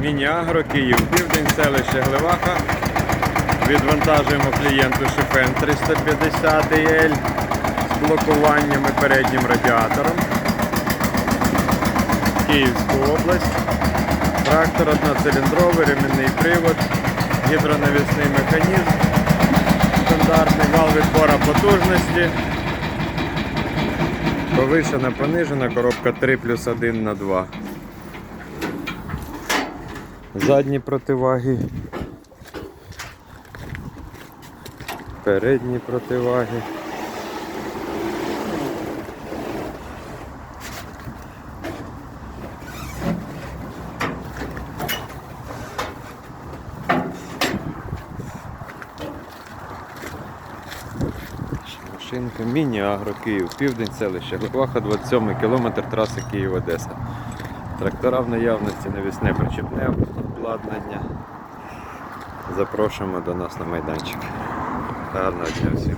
Міні-Агро, Київ, Південь, селище Глеваха. Відвантажуємо клієнту Шифен 350 EL з блокуванням і переднім радіатором. Київську область. Трактор одноциліндровий, ремінний привод, гідронавісний механізм, стандартний вал відбора потужності. Повишена, понижена, коробка 3 плюс 1 на 2. Задні противаги. Передні противаги. Міні-Агро Київ, південь селище Глухваха, 27 кілометр траси Київ-Одеса. Трактора в наявності, навісне причепне обладнання. Запрошуємо до нас на майданчик. Гарного дня всім.